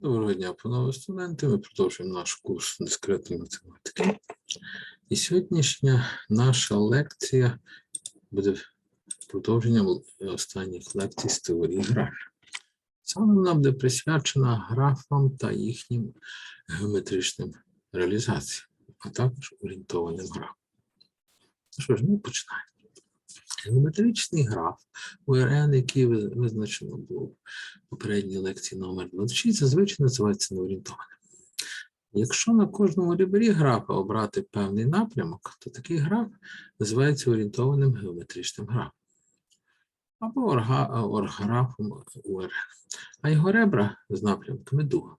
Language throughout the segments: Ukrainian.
Доброго дня, панове студенти. Ми продовжуємо наш курс дискретної математики. І сьогоднішня наша лекція буде продовженням останніх лекцій з теорії графів. Саме вона буде присвячена графам та їхнім геометричним реалізаціям, а також орієнтованим графам. Ну що ж, ми починаємо. Геометричний граф УРН, який визначено було в попередній лекції номер 26, зазвичай називається неорієнтованим. Якщо на кожному ребрі графа обрати певний напрямок, то такий граф називається орієнтованим геометричним графом або орга, орграфом УРН, а його ребра з напрямками дугами.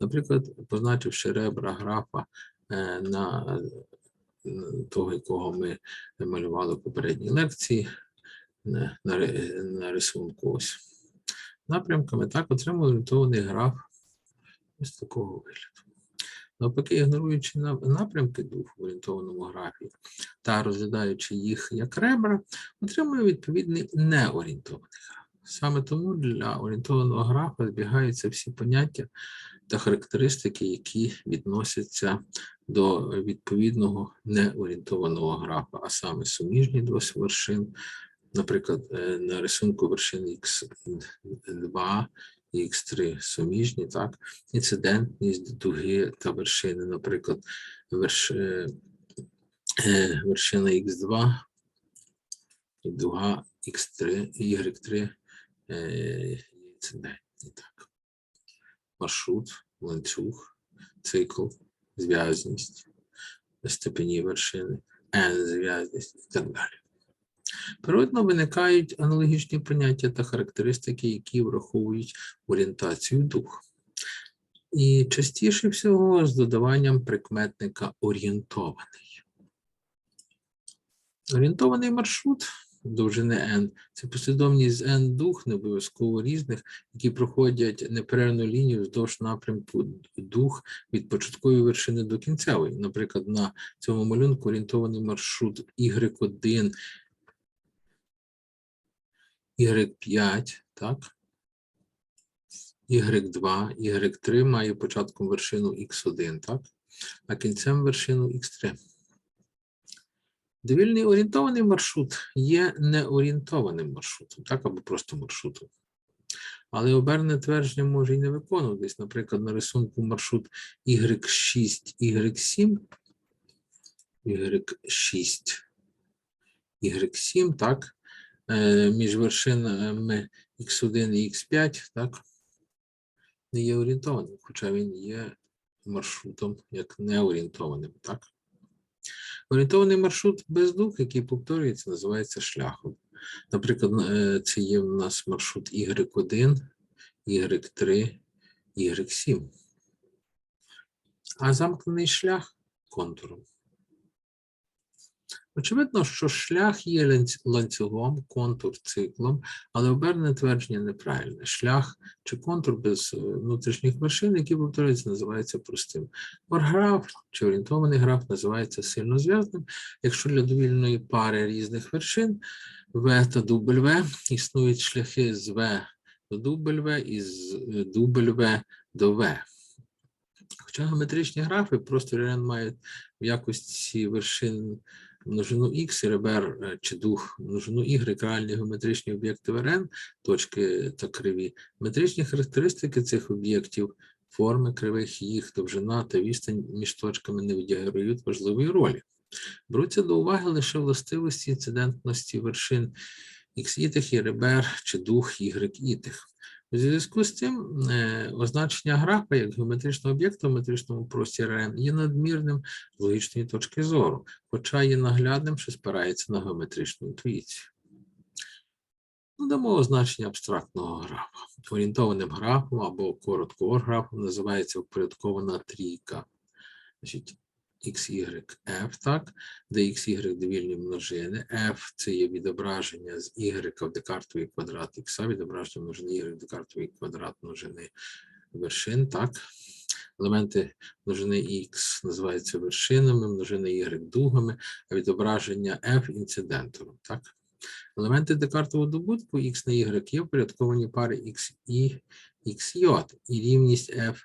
Наприклад, позначивши ребра графа е, на того, якого ми малювали в попередній лекції, на, рисунку ось напрямками, так отримує орієнтований граф ось такого вигляду. Навпаки, ігноруючи напрямки дух в орієнтованому графі та розглядаючи їх як ребра, отримує відповідний неорієнтований граф. Саме тому для орієнтованого графа збігаються всі поняття та характеристики, які відносяться до відповідного неорієнтованого графа, а саме суміжні до вершин, наприклад, е, на рисунку вершини X2 і X3 суміжні, так, інцидентність дуги та вершини, наприклад, верш, е, е, вершина X2 і дуга X3, Y3 е, є інцидентні, так. Маршрут, ланцюг, цикл, зв'язність, степені вершини, N зв'язність і так далі. Природно виникають аналогічні поняття та характеристики, які враховують орієнтацію дух. І частіше всього з додаванням прикметника орієнтований. Орієнтований маршрут довжини n це послідовність n дух, не обов'язково різних, які проходять неперервну лінію вздовж напрямку дух від початкової вершини до кінцевої. Наприклад, на цьому малюнку орієнтований маршрут y1 Y5, так? Y2, Y3 має початком вершину X1, так? А кінцем вершину X3. Довільний орієнтований маршрут є неорієнтованим маршрутом, так, або просто маршрутом. Але оберне твердження може і не виконуватись. Наприклад, на рисунку маршрут Y6, Y7, Y6, Y7, так? е, між вершинами X1 і X5, так, не є орієнтованим, хоча він є маршрутом як неорієнтованим, так. Орієнтований маршрут без дух, який повторюється, називається шляхом. Наприклад, е, це є в нас маршрут Y1, Y3, Y7. А замкнений шлях контуром. Очевидно, що шлях є ланцюгом, контур циклом, але оберне твердження неправильне. Шлях чи контур без е, внутрішніх вершин, які повторюються, називається простим. Орграф чи орієнтований граф називається сильно зв'язним, якщо для довільної пари різних вершин В та W існують шляхи з В до W і з е, W до В. Хоча геометричні графи просто мають в якості вершин множину Х ребер е, чи дух множину Y, реальні геометричні об'єкти в РН, точки та криві. Метричні характеристики цих об'єктів, форми кривих, їх довжина та відстань між точками не відіграють важливої ролі. Беруться до уваги лише властивості інцидентності вершин Х ітих і ребер чи дух Y ітих. У зв'язку з цим е, означення графа як геометричного об'єкта в метричному просторі РН є надмірним з логічної точки зору, хоча є наглядним, що спирається на геометричну інтуїцію. Ну, Дамо означення абстрактного графа. Орієнтованим графом або коротко орграфом називається впорядкована трійка. Значить, XY, F, так, де XY довільні множини, F це є відображення з Y в декартовий квадрат X, відображення множини Y в декартовий квадрат множини вершин, так. Елементи множини X називаються вершинами, множини Y дугами, а відображення F інцидентором, так. Елементи декартового добутку x на y є впорядковані пари x і xj, і рівність f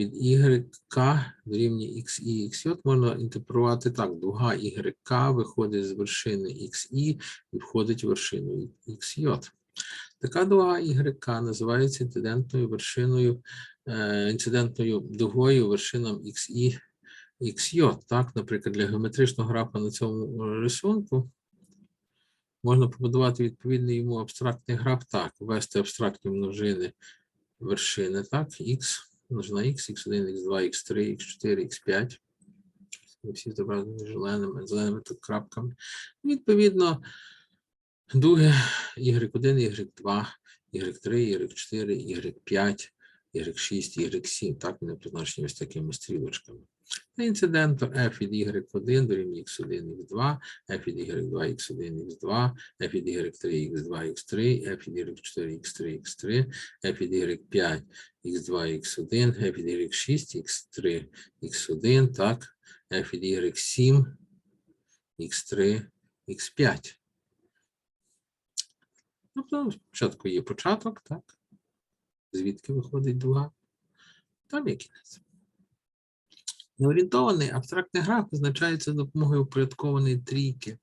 від YK дорівнює x і xj можна інтерпретувати так. Дуга YK виходить з вершини xi і входить в вершину xj. Така дуга YK називається інцидентною вершиною, е, інцидентною дугою вершинам xi xj. Так, наприклад, для геометричного графа на цьому рисунку можна побудувати відповідний йому абстрактний граф так, ввести абстрактні множини вершини, так, x, множина x, x1, x2, x3, x4, x5. Всі зображені зеленими, зеленими тут крапками. Відповідно, дуги y1, y2, y3, y4, y5, y6, y7, так, вони позначені ось такими стрілочками. Та інциденту f від y1 дорівнює x1, x2, f від y2, x1, x2, f від y3, x2, x3, f від y4, x3, x3, f від y5, x2, x1, f від y6, x3, x1, так, f від y7, x3, x5. Тобто спочатку є початок, так? Звідки виходить дуга? Там є кінець. Неорієнтований абстрактний граф визначається допомогою упорядкованої трійки.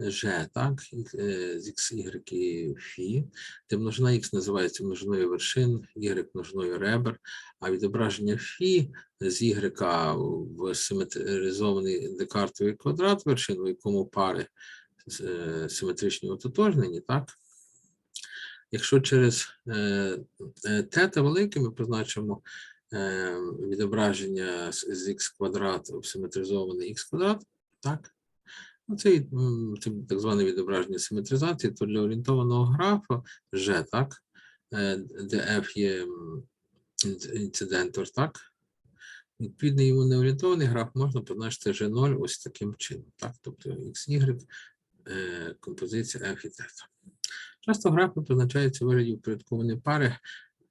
G, так, е, з x, y і. Φ, де множина x називається множиною вершин, y множиною ребер, а відображення φ з y в симетризований декартовий квадрат вершин, у якому пари е, симетричні ототожнені, так, Якщо через е, тета велике ми позначимо відображення з х квадрат симетризований х квадрат, так? Ну, Це, так зване відображення симетризації, то для орієнтованого графа G, так? е, де F є інцидентор, так? Відповідно, йому неорієнтований граф можна позначити G0 ось таким чином, так? Тобто XY, е, композиція F і тета. Часто графи позначаються вигляді упорядкованої пари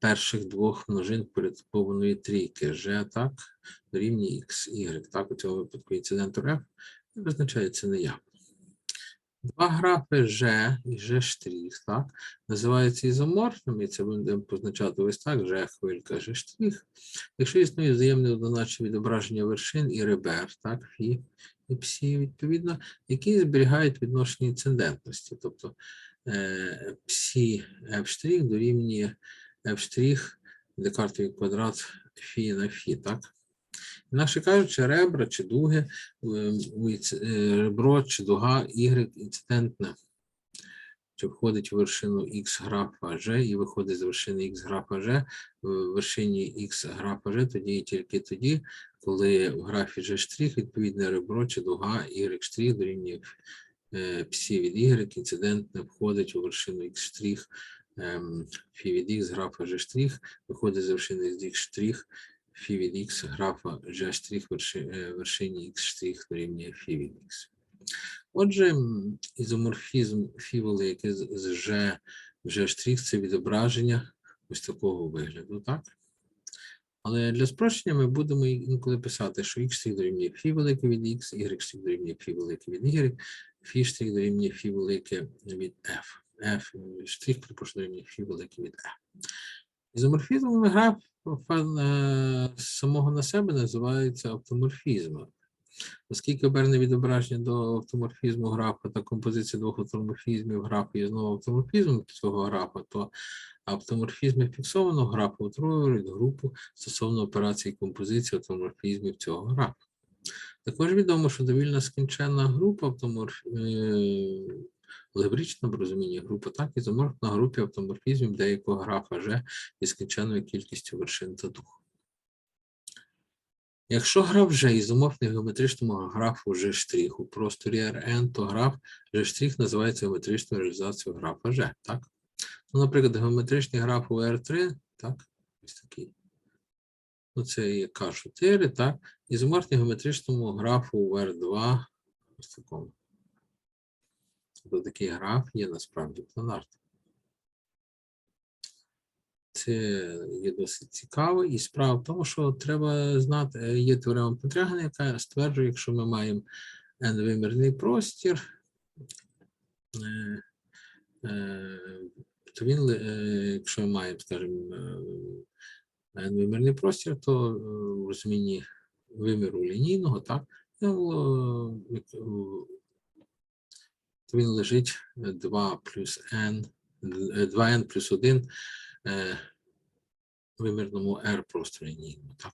перших двох множин впорядкованої трійки G, так, дорівнює X, Y. Так, у цьому випадку інцидентор F визначається неявно. Два графи G і G', так, називаються ізоморфними, і це будемо позначати ось так, G хвилька, G'. Якщо існує взаємне однозначне відображення вершин і ребер, так, фі і псі, відповідно, які зберігають відношення інцидентності, тобто е, псі f' дорівнює f' декартовий квадрат фі на фі, так? Інакше кажучи, ребра чи дуги, е, іц- е, ребро чи дуга y інцидентне, що входить в вершину x графа g і виходить з вершини x графа g, в вершині x графа g тоді і тільки тоді, коли в графі g' відповідне ребро чи дуга y' дорівнює е, псі від y, інцидентне входить у вершину x' ем, фі від x графа g', виходить з вершини x', фі від x графа g' верши- вершині x' дорівнює фі від x. Отже, ізоморфізм фі велике з g g' це відображення ось такого вигляду, так? Але для спрощення ми будемо інколи писати, що x дорівнює фі велике від x, y дорівнює фі велике від y, фі дорівнює фі велике від f. f штрих, припрошую, фі велике від f. Ізоморфізм граф е, самого на себе називається автоморфізмом. Оскільки оберне відображення до автоморфізму графа та композиція двох автоморфізмів графа є знову автоморфізмом цього графа, то автоморфізми фіксованого графа утворюють групу стосовно операції композиції автоморфізмів цього графа. Також відомо, що довільно скінченна група автоморф... е, алгебрична в розумінні група, так і заморфна групі автоморфізмів деякого графа G із скінченною кількістю вершин та дух. Якщо граф G ізоморфний геометричному графу G' у просторі Rn, то граф G' називається геометричною реалізацією графа G, так? Ну, наприклад, геометричний граф у R3, так, ось такий. Ну, це є К4, так, ізоморфний геометричному графу у R2, ось такому. Тобто такий граф є насправді планарним. Це є досить цікаво, і справа в тому, що треба знати, е, є теорема Петрягина, яка стверджує, якщо ми маємо n-вимірний простір, е, е, то він, якщо ми маємо, скажімо, n-вимірний простір, то в розумінні виміру лінійного, так, він лежить 2 плюс n, е, 2n плюс 1 е, вимірному r просторі лінійному, так.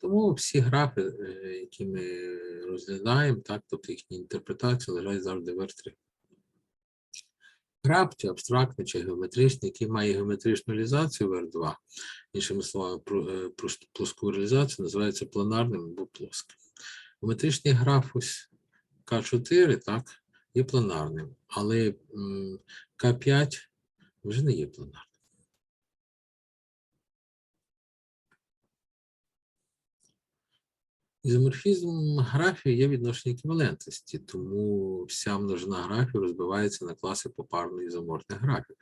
Тому всі графи, е, які ми розглядаємо, так, тобто їхні інтерпретації лежать завжди в R3. Граф чи абстрактний, чи геометричний, який має геометричну реалізацію в R2, іншими словами, е, плоску реалізацію, називається планарним або плоским. Геометричний граф ось К4, так, є планарним, але К5 вже не є планарним. Ізоморфізм графів є відношення еквівалентності, тому вся множина графів розбивається на класи попарно ізоморфних графів.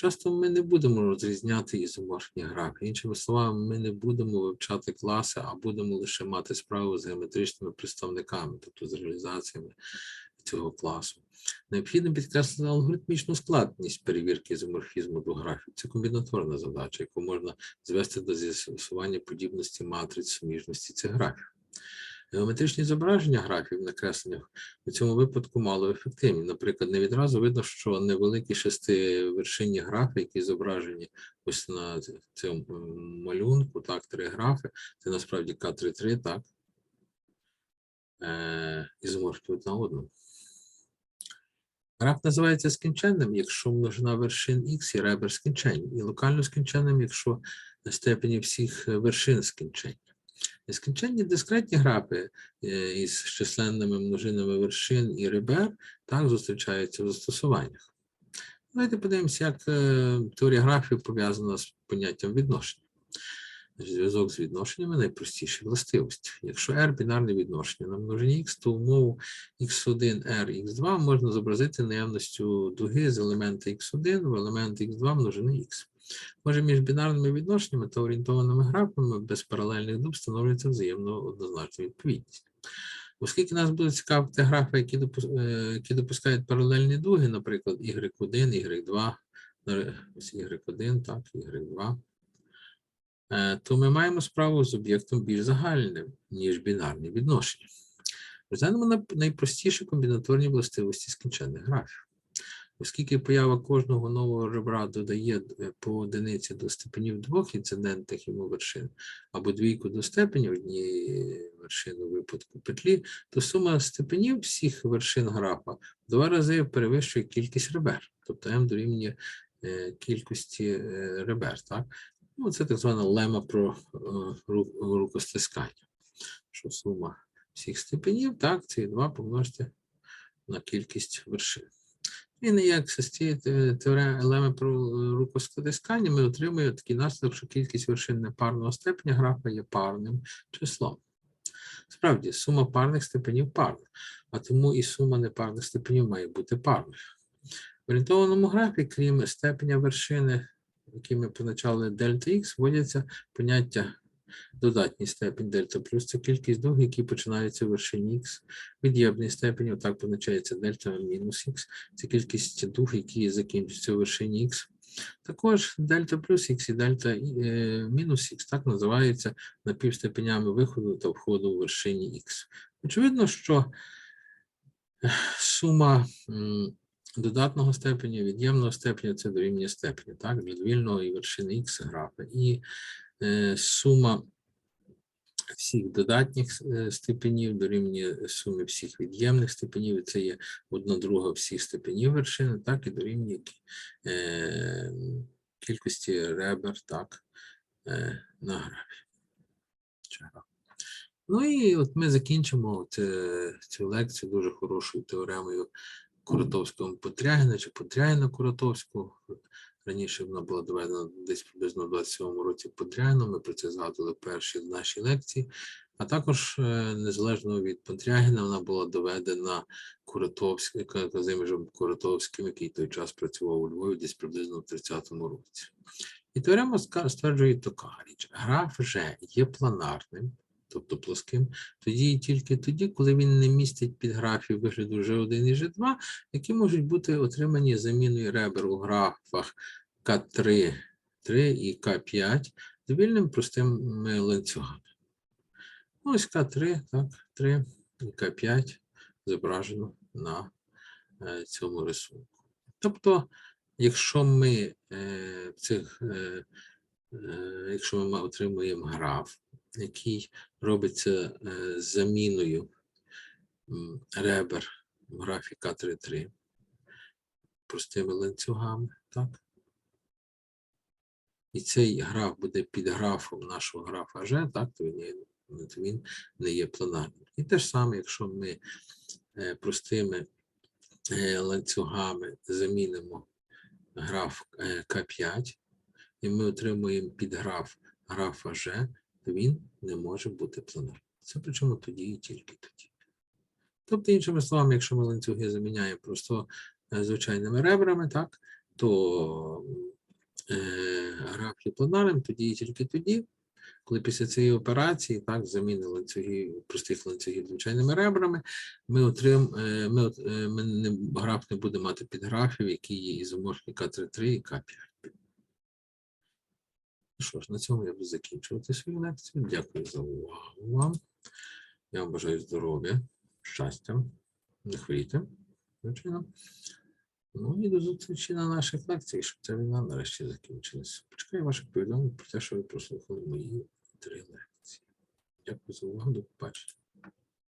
Часто ми не будемо розрізняти ізоморфні графи. Іншими словами, ми не будемо вивчати класи, а будемо лише мати справу з геометричними представниками, тобто з реалізаціями цього класу. Необхідно підкреслити алгоритмічну складність перевірки ізоморфізму до графів. Це комбінаторна задача, яку можна звести до з'ясування подібності матриць суміжності цих графів. Геометричні зображення графів на кресленнях у цьому випадку мало ефективні. Наприклад, не відразу видно, що невеликі шестивершинні графи, які зображені ось на цьому малюнку, так, три графи, це насправді К33, так, е, ізоморфні одна одну. Граф називається скінченним, якщо множина вершин х і ребер скінченні, і локально скінченним, якщо на степені всіх вершин скінченні. Нескінченні дискретні графи е, із численними множинами вершин і ребер так зустрічаються в застосуваннях. Давайте подивимося, як е, теорія графів пов'язана з поняттям відношення. Зв'язок з відношеннями найпростіші властивості. Якщо R бінарне відношення на множині X, то умову x1, R, x2 можна зобразити наявністю дуги з елемента x1 в елемент x2 множини x. Може, між бінарними відношеннями та орієнтованими графами без паралельних дуб встановлюється взаємно однозначна відповідність. Оскільки нас будуть цікавити графи, які, е, які допускають паралельні дуги, наприклад, y1, y2, е, ось y1, так, y2, е, то ми маємо справу з об'єктом більш загальним, ніж бінарні відношення. Розглянемо найпростіші комбінаторні властивості скінченних графів. Оскільки поява кожного нового ребра додає по одиниці до степенів двох інцидентних йому вершин, або двійку до степені однієї вершини у випадку петлі, то сума степенів всіх вершин графа в два рази перевищує кількість ребер, тобто m дорівнює е, кількості е, ребер. Так? Ну, це так звана лема про е, рукостискання, що сума всіх степенів, так, ці два помножити на кількість вершин. І не як з теореми про рукостискання ми отримуємо такий наслідок, що кількість вершин непарного степеня графа є парним числом. Справді, сума парних степенів парна, а тому і сума непарних степенів має бути парною. В орієнтованому графі, крім степеня вершини, які ми позначали дельта х, вводяться поняття додатній степень дельта плюс це кількість дуг, які починаються в вершині х. Від'ємний степень, отак позначається дельта мінус х, це кількість дуг, які закінчуються в вершині х. Також дельта плюс х і дельта е, мінус х так називаються напівстепенями виходу та входу у вершині х. Очевидно, що сума м, додатного степеня, від'ємного степеня це дорівнює степені, так, для довільного і вершини х графа. І е, сума всіх додатніх е, степенів дорівнює сумі всіх від'ємних степенів, і це є одна друга всіх степенів вершини, так і дорівнює е, кількості ребер, так, е, на графі. Ну і от ми закінчимо цю лекцію дуже хорошою теоремою Куратовського Потрягіна чи Потрягіна Куратовського. Раніше вона була доведена десь приблизно в 27-му році Подряїном, ми про це згадували в першій нашій лекції. А також е, незалежно від Подрягіна вона була доведена Куратовським, Казимежем Куратовським, який той час працював у Львові десь приблизно в 30-му році. І теорема стверджує така річ. Граф Ж є планарним, тобто плоским, тоді і тільки тоді, коли він не містить підграфів вигляду G1 і G2, які можуть бути отримані заміною ребер у графах К3 3 і К5 довільним простими ланцюгами. Ось К3, так, 3 і К5 зображено на е, цьому рисунку. Тобто, якщо ми е, цих, е, якщо ми отримуємо граф, який робиться е, з заміною ребер в графі К3-3 простими ланцюгами, так? І цей граф буде під графом нашого графа G, так, то він, він не є планарним. І те ж саме, якщо ми е, простими е, ланцюгами замінимо граф е, К5, і ми отримуємо підграф графа G, він не може бути планарним. Це причому тоді і тільки тоді. Тобто, іншими словами, якщо ми ланцюги заміняємо просто е, звичайними ребрами, так, то е, граф є планарним тоді і тільки тоді, коли після цієї операції, так, заміни ланцюгів, простих ланцюгів звичайними ребрами, ми отрим, е, ми, е, ми не, граф не буде мати підграфів, які є ізоморфні К3-3 і К5. Ну Що ж, на цьому я буду закінчувати свою лекцію. Дякую за увагу вам. Я вам бажаю здоров'я, щастя, не хворійте, звичайно. Ну і до зустрічі на наших лекціях, щоб ця війна нарешті закінчилася. Почекаю ваших повідомлень про те, що ви прослухали мої три лекції. Дякую за увагу, до побачення.